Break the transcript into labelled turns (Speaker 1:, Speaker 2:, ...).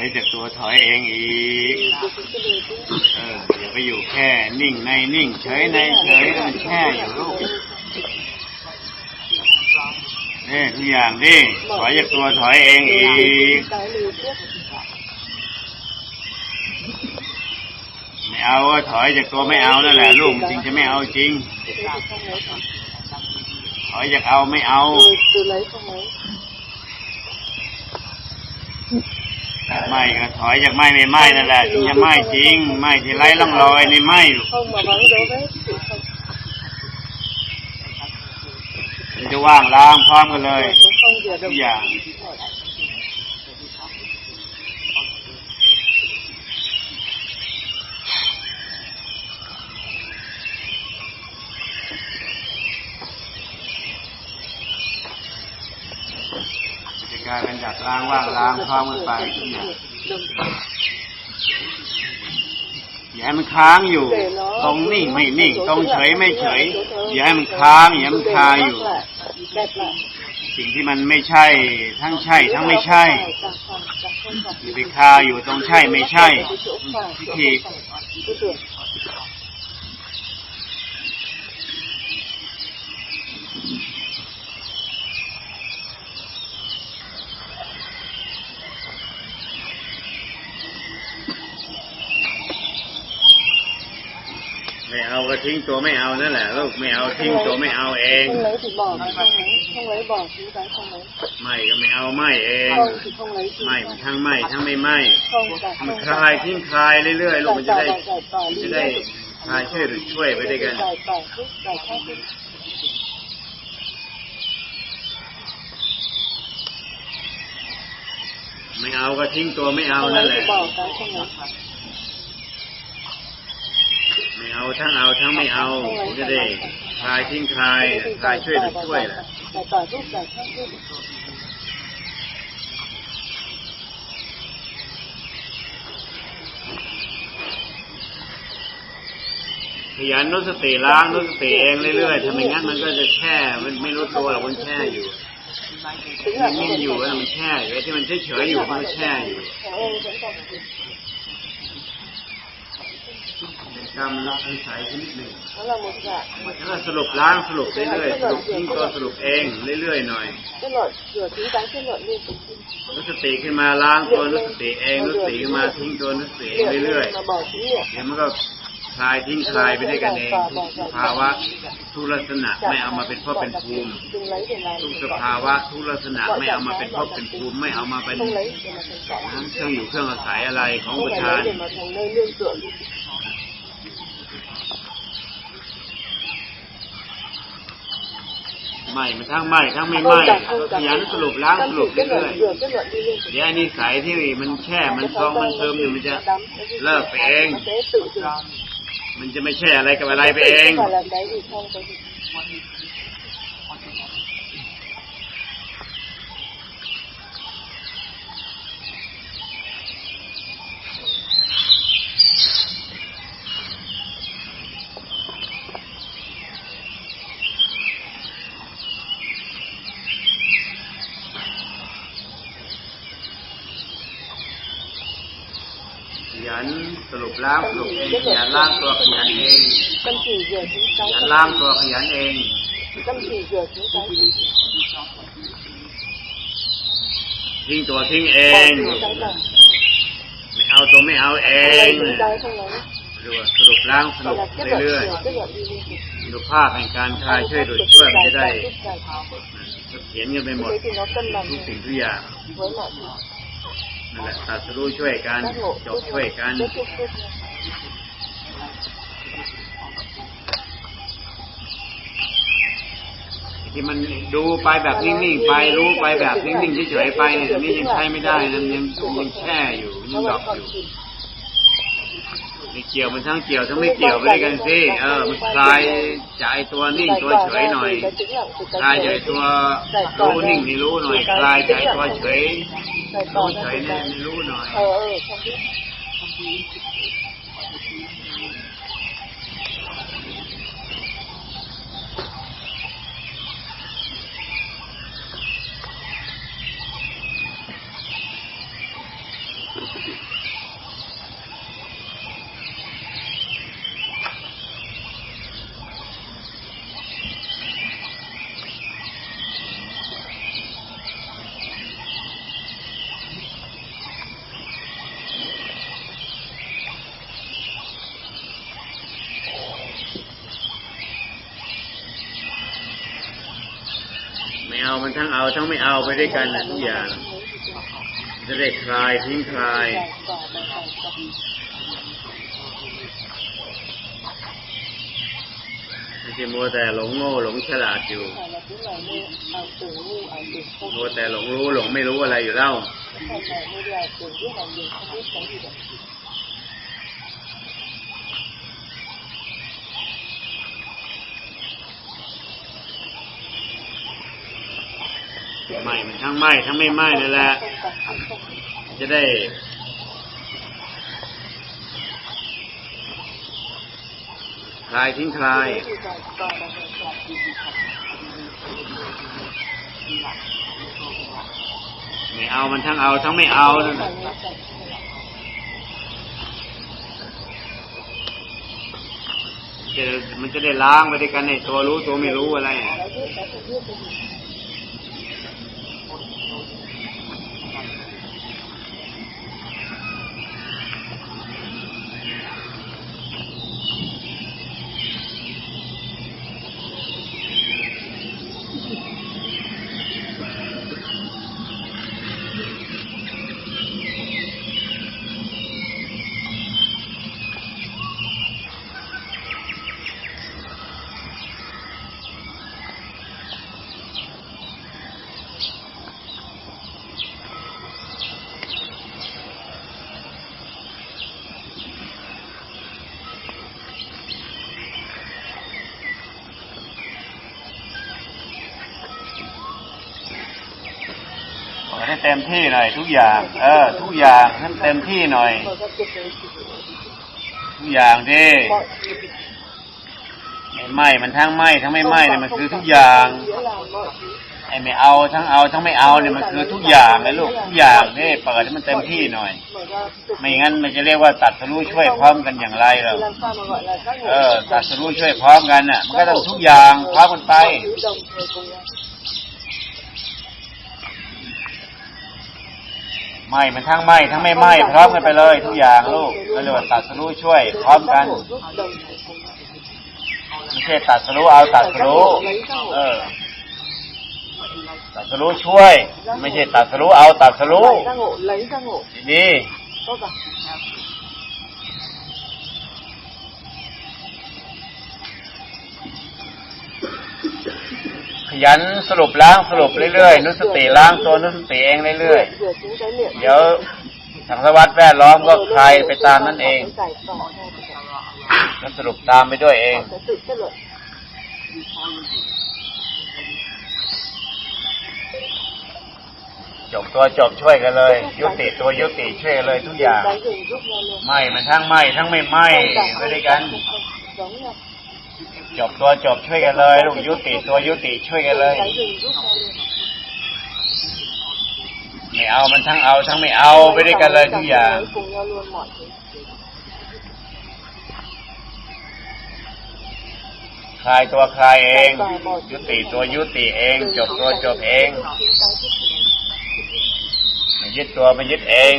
Speaker 1: อยจากตัวถอยเองอีก เอออย่าไปอยู่แค่นิ่งในนิ่งเฉยในเฉยมันแช่อยู่ลูกนี่ทุกอย่างดิถอยจากตัวถอยเองอีก ไม่เอาก็ถอยจากตัวไม่เอานั่นแหละลูกจริงจะไม่เอาจริง ถอยจากเอาไม่เอา
Speaker 2: từ lấy không lấy
Speaker 1: ไม่ก็ถอยจากไม่ไม่ไหม้นั่นแหละถึงจะไหม้จริงไหม้ที่ไร้ร่องรอยในไหม้
Speaker 2: không mà vẫn dấu vết thì không
Speaker 1: มันจะว่างล้างพร้อมกันเลย
Speaker 2: cũng không vừa
Speaker 1: ทุ
Speaker 2: đồng
Speaker 1: กอย่าง กายเป็นดับล้างว่างล้างพร้อมกันไปทุกอย่างอย่าให้มันค้างอยู่ ตรงนิ่งไม่นิ่ง ตรงเฉยไม่เฉย อย่าให้มันค้าง อย่าให้มันคาอยู่ สิ่งที่มันไม่ใช่ ทั้งใช่ ทั้งไม่ใช่อย่าไปคาอยู่ตรงใช่ไม่ใช่
Speaker 2: cái chỗ phải
Speaker 1: พิ
Speaker 2: chỗ
Speaker 1: ธี
Speaker 2: không phải tư tưởng
Speaker 1: ไม่เอาก็ ทิ้งตัวไม่เอานั่นแหละลูกไม่เอาทิ้งตัวไม่เอาเอง
Speaker 2: คงเลยถึงบอกใคงเลยบอกชี้
Speaker 1: ไปคงเลยไม่ก็ไม่เอาไม่เองไม่ทั้งไม่ทั้งไม่ไม่มันคลายทิ้งคลายเรื่อยๆลูกมันจะได้จะได้คลายช่วยหรือช่วยไปได้กันไม่เอาก็ทิ้งตัวไม่เอานั่นแหละ ไม่เอาทั้งเอาทั้งไม่เอาผมจะได้คลายทิ้งคลายคลายช่วยหรือช่วยแหละ
Speaker 2: giải tỏa chút giải thoát chút
Speaker 1: ขยันนุสติล้างนุสติเองเรื่อยๆถ้าไมงั้นมันก็จะแช่ มันไม่รู้ตัวหรอกมันแช่อยู่มันนิ่งอยู่แล้วมันแช่อยู่ไอ้ที่มันเฉยๆอยู่มันแช่อยู่
Speaker 2: Thằng em vẫn còn
Speaker 1: เป็น กรรมละนิสัยชนิดหนึ่ง
Speaker 2: nó là một dạng
Speaker 1: แล้วก็สรุปล้างสรุปเรื่อยๆสรุปทิ้งตัวสรุปเองเรื่อยๆหน่อย
Speaker 2: kết luận sửa chính cái kết luận liên tục
Speaker 1: นุสติขึ้นมาล้างตัวนุสติเองนุสติขึ้นมาทิ้งตัวนุสติเองเรื่อย
Speaker 2: mà bỏ chính nghiệm
Speaker 1: ๆเดี๋ยวมันก็คลายทิ้งคลายไปด้วยกันเองทุกภาวะทุกลักษณะไม่เอามาเป็นพ่อเป็นภูมิ
Speaker 2: đừng lấy để làm
Speaker 1: ทุกสภาวะทุกลักษณะไม่เอามาเป็นพ่อเป็นภูมิไม่เอามาเป็น
Speaker 2: không lấy để mà thành quả
Speaker 1: ทั้งเครื่องอยู่เครื่องอาศัยอะไรของ
Speaker 2: không
Speaker 1: ประ
Speaker 2: phải
Speaker 1: ธาน ไม่มันทั้งไม่ทั้งไม่ไหม่ขยันสรุปล้างส
Speaker 2: Chăm
Speaker 1: รุป
Speaker 2: chỉ kết
Speaker 1: เรื่อ
Speaker 2: luận
Speaker 1: ย
Speaker 2: vừa kết luận đi liên tục
Speaker 1: ๆเดี๋ยวอันนี้สายที่มันแช่มันซองมันเติมอยู่มันจะเลิกไปเอง
Speaker 2: nó sẽ tự dừng
Speaker 1: มันจะไม่แช่อะไรกับอะไรไปเอง นสรุปล้างสรุปเองอย่าล้างตัวขยันเอง
Speaker 2: อ
Speaker 1: ย่าล้างตัวขยันเองทิ้งตัวทิ้งเองไม่เอาตัวไม่เอาเองดูสรุปล้างสรุปเรื่อยๆดูภาพแห่งการทายช่วยโดยช่วยไม่ได้เขียนกันไปหมดทุกสิ่งทุกอย่าง นั่นแหละตัดสรู้ช่วยกันจบช่วยกันที่มันดูไปแบบนิ่งๆไปรู้ไปแบบนิ่งๆเฉยๆไปเนี่ยอันนี้ยังใช้ไม่ได้นะมันยังยังแช่อยู่ยังดอกอยู่ไม่เกี่ยวมันทั้งเกี่ยวทั้งไม่เกี่ยวไปด้วยกันสิเออมันคลายจากไอ้ตัวนิ่งตัวเฉยหน่อยคลาย
Speaker 2: cái
Speaker 1: จาก
Speaker 2: thế
Speaker 1: ไอ้ตัวรู้นิ่งนี่รู้หน่อยคลายจากไอ้ตัวเฉย
Speaker 2: giải
Speaker 1: รู้
Speaker 2: tỏa
Speaker 1: เฉ
Speaker 2: ra
Speaker 1: ย
Speaker 2: từ
Speaker 1: เนี่ย
Speaker 2: cái
Speaker 1: ไม่รู้หน่อย
Speaker 2: ờ ờ không biết
Speaker 1: เไม่เอามันทั้งเอาทั้งไม่เอาไปด้วยกันนะทุกอย่าง จะได้คลายทิ้งคลายไม่ใช่มัวแต่หลงโง่หลงฉลาดอยู่มัวแต่หลงรู้หลงไม่รู้อะไรอยู่เล่า ไม่มันทั้งไม่ทั้งไม่ไม่นั่นแหละจะได้ คลายทิ้งคลายไม่เอามันทั้งเอาทั้งไม่เอานั่นน่ะจะมันจะได้ล้างไปด้วยกันในตัวรู้ตัวไม่รู้อะไรอะ เต็มที่หน่อย ทุกอย่าง เออ ทุกอย่างให้เต็มที่หน่อย ทุกอย่างดิไม่ไหมมันทั้งไหมทั้งไม่ไหมเนี่ยมันคือทุกอย่างไอ้ไม่เอาทั้งเอาทั้งไม่เอาเนี่ยมันคือทุกอย่างเลยลูกทุกอย่างนี่เปิดให้มันเต็มที่หน่อย ไม่งั้นมันจะเรียกว่าตัดสรู้ช่วยพร้อมกันอย่างไรเราเออ ตัดสรู้ช่วยพร้อมกันน่ะ มันก็ต้องทุกอย่างพร้อมกันไป ไหม่มันทั้งไหม่ทั้งไม่ไหม่พร้อมกันไปเลย ทุกอย่างลูกก็เรียกว่าตัดสรู้ช่วย พร้อมกันไม่ใช่ตัดสรู้เอาตัดสรู้เออตัดสรู้ช่วย ไม่ใช่ตัดสรู้เอาตัดสรู้
Speaker 2: lấy ra ngộ
Speaker 1: ดี ขยันสรุปล้างสรุปเรื่อยๆ นุสติล้างตัวนุสติเองเรื่อยๆ เดี๋ยวทางสวัสดแวดล้อมก็ใครไปตามนั่นเอง
Speaker 2: giải tỏa theo
Speaker 1: แล้วสรุปตามไปด้วยเองจบตัวจบช่วยกันเลย ยุติตัวยุติช่วยเลยทุกอย่าง ไม่มันทั้งไม่ทั้งไม่ไม่ไปด้วยกัน จบตัวจบช่วยกันเลยลูกยุติตัวยุติช่วยกันเลยไม่เอามันทั้งเอาทั้งไม่เอาไปด้วยกันเลยทุกอย่างคลายตัวคลายเอง ยุติตัวยุติเอง จบตัวจบเองยึดตัวไม่ยึดเอง